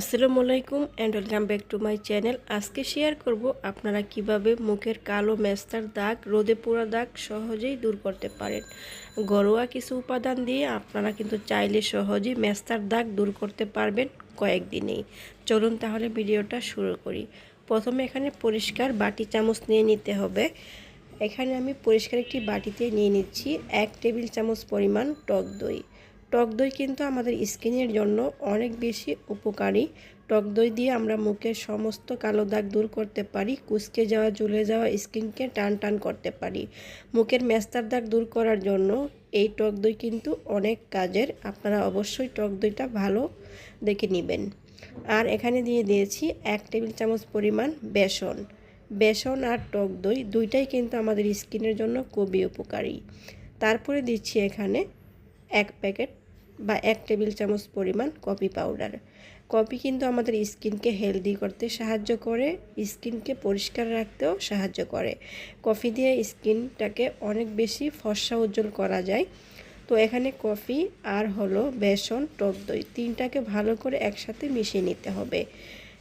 আসসালামু আলাইকুম and welcome back to my channel আজকে শেয়ার করব আপনারা কীভাবে মুখের কালো মেস্তার দাগ, রোদে পোড়া দাগ সহজেই দূর করতে পারেন। ঘরোয়া কিছু উপাদান দিয়ে আপনারা কিন্তু চাইলে সহজেই মেস্তার দাগ দূর করতে পারবেন কয়েকদিনেই। চলুন তাহলে ভিডিওটা শুরু করি। প্রথমে এখানে পরিষ্কার বাটি চামচ নিয়ে নিতে হবে। এখানে আমি পরিষ্কার একটি বাটিতে নিয়ে নিচ্ছি এক টেবিল চামচ পরিমাণ টক দই। টক দই কিন্তু আমাদের স্কিনের জন্য অনেক বেশি উপকারী। টক দই দিয়ে আমরা মুখের সমস্ত কালো দাগ দূর করতে পারি, কুচকে যাওয়া ঝুলে যাওয়া স্কিনকে টান টান করতে পারি। মুখের মেস্তার দাগ দূর করার জন্য এই টক দই কিন্তু অনেক কাজের। আপনারা অবশ্যই টক দইটা ভালো দেখে নেবেন। আর এখানে দিয়ে দিয়েছি এক টেবিল চামচ পরিমাণ বেসন। বেসন আর টক দই দুইটাই কিন্তু আমাদের স্কিনের জন্য খুবই উপকারী। তারপরে দিচ্ছি এখানে এক প্যাকেট বা এক টেবিল চামচ পরিমাণ কফি পাউডার। কফি কিন্তু আমাদের স্কিনকে হেলদি করতে সাহায্য করে, স্কিনকে পরিষ্কার রাখতেও সাহায্য করে। কফি দিয়ে স্কিনটাকে অনেক বেশি ফর্সা উজ্জ্বল করা যায়। তো এখানে কফি আর হলো বেসন, টক দই তিনটাকে ভালো করে একসাথে মিশিয়ে নিতে হবে।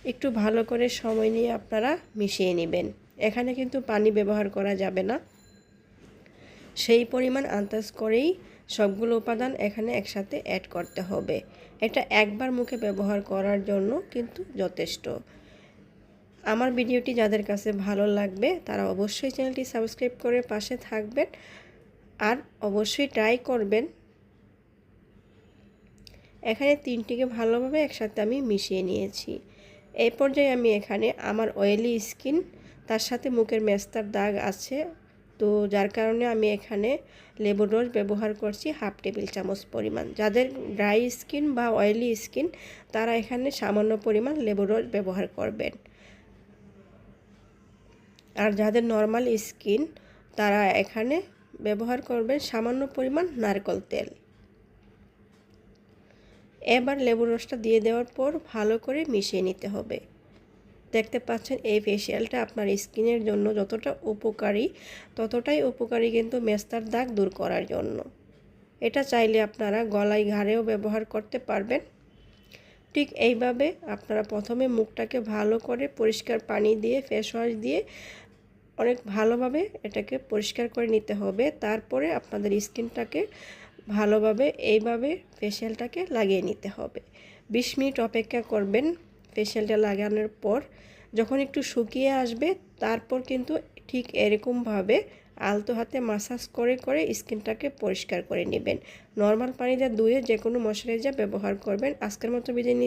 একটু ভালো করে সময় নিয়ে আপনারা মিশিয়ে নেবেন। এখানে কিন্তু পানি ব্যবহার করা যাবে না। সেই পরিমাণ আন্দাজ করেই সবগুলো উপাদান এখানে একসাথে অ্যাড করতে হবে। এটা একবার মুখে ব্যবহার করার জন্য কিন্তু যথেষ্ট। আমার ভিডিওটি যাদের কাছে ভালো লাগবে, তারা অবশ্যই চ্যানেলটি সাবস্ক্রাইব করে পাশে থাকবেন আর অবশ্যই ট্রাই করবেন। এখানে তিনটিকে ভালোভাবে একসাথে আমি মিশিয়ে নিয়েছি। এই পর্যায়ে আমি এখানে আমার অয়েলি স্কিন তার সাথে মুখের মেস্তার দাগ আছে তো যার কারণে আমি এখানে লেবুর রস ব্যবহার করছি হাফ টেবিল চামচ পরিমাণ। যাদের ড্রাই স্কিন বা অয়েলি স্কিন, তারা এখানে সামান্য পরিমাণ লেবুর রস ব্যবহার করবেন। আর যাদের নর্মাল স্কিন, তারা এখানে ব্যবহার করবেন সামান্য পরিমাণ নারকল তেল। এবার লেবুর রসটা দিয়ে দেওয়ার পর ভালো করে মিশিয়ে নিতে হবে। দেখতে পাচ্ছেন, এই ফেসিয়ালটা আপনার স্কিনের জন্য যতটা উপকারী, ততটাই উপকারী কিন্তু মেস্তার দাগ দূর করার জন্য। এটা চাইলে আপনারা গলায় ঘাড়েও ব্যবহার করতে পারবেন। ঠিক এইভাবে আপনারা প্রথমে মুখটাকে ভালো করে পরিষ্কার পানি দিয়ে ফেস ওয়াশ দিয়ে অনেক ভালোভাবে এটাকে পরিষ্কার করে নিতে হবে। তারপরে আপনাদের স্কিনটাকে ভালোভাবে এইভাবে ফেসিয়ালটাকে লাগিয়ে নিতে হবে। বিশ মিনিট অপেক্ষা করবেন। ফেসিয়ালটা লাগানোর পর যখন একটু শুকিয়ে আসবে, তারপর কিন্তু ঠিক এরকমভাবে আলতো হাতে মাসাজ করে করে স্কিনটাকে পরিষ্কার করে নেবেন। নর্মাল পানিতে ধুয়ে যে কোনো মশারাইজার ব্যবহার করবেন। আজকের মতো বিদায়